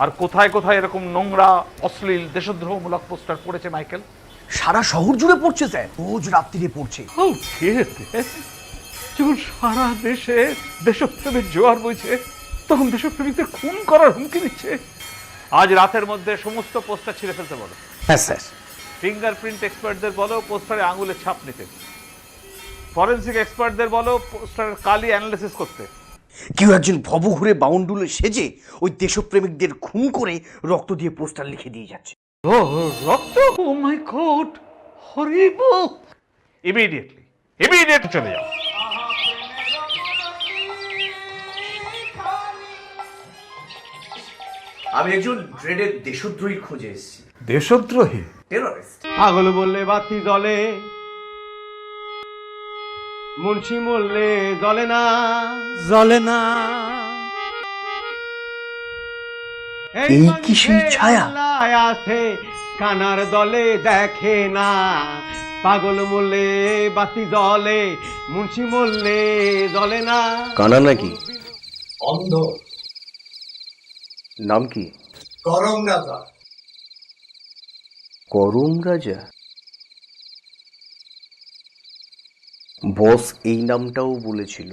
আর কোথায় কোথায় এরকম নোংরা অশ্লীল দেশদ্রোহমূলক পোস্টার পড়েছে মাইকেল? সারা শহর জুড়ে পড়ছে স্যার। রোজ রাত্রিরে পড়ছে। ও যখন সারা দেশে দেশপ্রেমের জোয়ার বইছে তখন দেশপ্রেমিকদের খুন করার হুমকি দিচ্ছে। আজ রাতের মধ্যে সমস্ত পোস্টার ছিঁড়ে ফেলতে বলো। হ্যাঁ স্যার। ফিঙ্গারপ্রিন্ট এক্সপার্টদের বলো পোস্টারে আঙুলের ছাপ নিতে। ফরেন্সিক এক্সপার্টদের বলো পোস্টারের কালি অ্যানালিসিস করতে। কেউ একজন ভব ঘুরে বাউন্ডুলে সেজে ওই দেশপ্রেমিকদের খুন করে রক্ত দিয়ে পোস্টার লিখে দিয়ে যাচ্ছে। ও রক্ত? ও my god horrible. Immediately immediate চলে যাও। আমি একজন ড্রেডের দেশদ্রোহীর খোঁজে এসেছি। দেশদ্রোহী? টেররিস্ট পাগল বললে বাতি জ্বলে। মুন্সি বললে জ্বলে না। জ্বলে না। এই কি সেই ছায়া? আছে কানার দলে দেখে না। পাগল বললে বাতি জ্বলে মুন্সি বললে জ্বলে না। কানা নাকি? অন্ধ। নাম কি? করম রাজা করম রাজা বস এই নামটাও বলেছিল।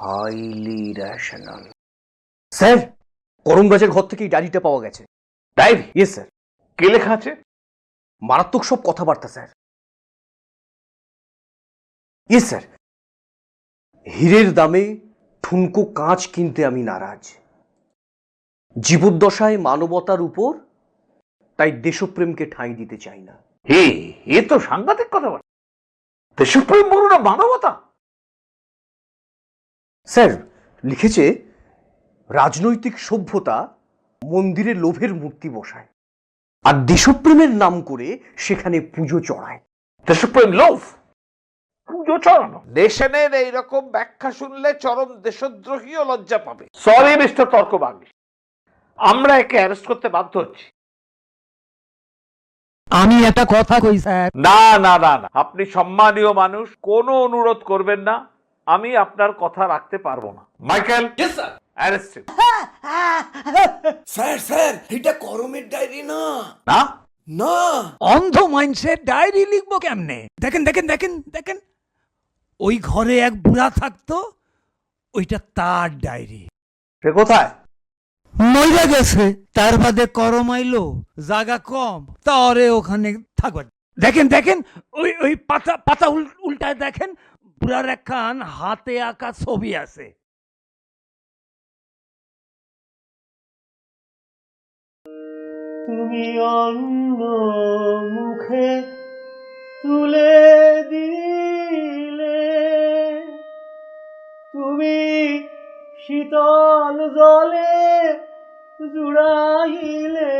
হাইলি র্যাশনাল স্যার করম রাজার ঘর থেকে এই ডায়েরিটা পাওয়া গেছে। ডায়েরি? ইয়েস স্যার কে লেখা আছে? মারাত্মক সব কথাবার্তা স্যার। ইয়েস স্যার হীরের দামে ঠুনকো কাঁচ কিনতে আমি নারাজ। জীবদ্দশায় মানবতার উপর তাই দেশপ্রেমকে ঠাঁই দিতে চাই না। হে এ তো সাংঘাতিক কথা বলে। দেশপ্রেম বলুন না মানবতা? স্যার লিখেছে রাজনৈতিক সভ্যতা মন্দিরে লোভের মূর্তি বসায় আর দেশপ্রেমের নাম করে সেখানে পুজো চড়ায়। দেশপ্রেম লোভ? পুজো চড়ানো। দেশেনের এইরকম ব্যাখ্যা শুনলে চরম দেশদ্রোহীও লজ্জা পাবে। সরি মিস্টার তর্ক বাগি আমরা একে অ্যারেস্ট করতে বাধ্য হচ্ছি। আমি একটা কথা কই স্যার। না না না না। আপনি সম্মানীয় মানুষ কোনো অনুরোধ করবেন না। আমি আপনার কথা রাখতে পারব না। মাইকেল? অ্যারেস্ট স্যার স্যার এটা করমের ডায়েরি না। না? না। অন্ধ মানুষের ডায়েরি লিখব কেমনে? দেখেন দেখেন দেখেন দেখেন। ওই ঘরে এক বুড়া থাকতো ওইটা তার ডায়েরি। সে কোথায়? মইরা গেছে। তার বাদে করম আইলো, জাগা কম তারে ওখানে থাকবে দেখেন দেখেন, ওই ওই পাতা পাতা উল্টায় দেখেন বুড়ার একখান হাতে আঁকা ছবি আছে। তুমি অন্য মুখে তুলে দিলে, তুমি শীতল জলে জুড়াইলে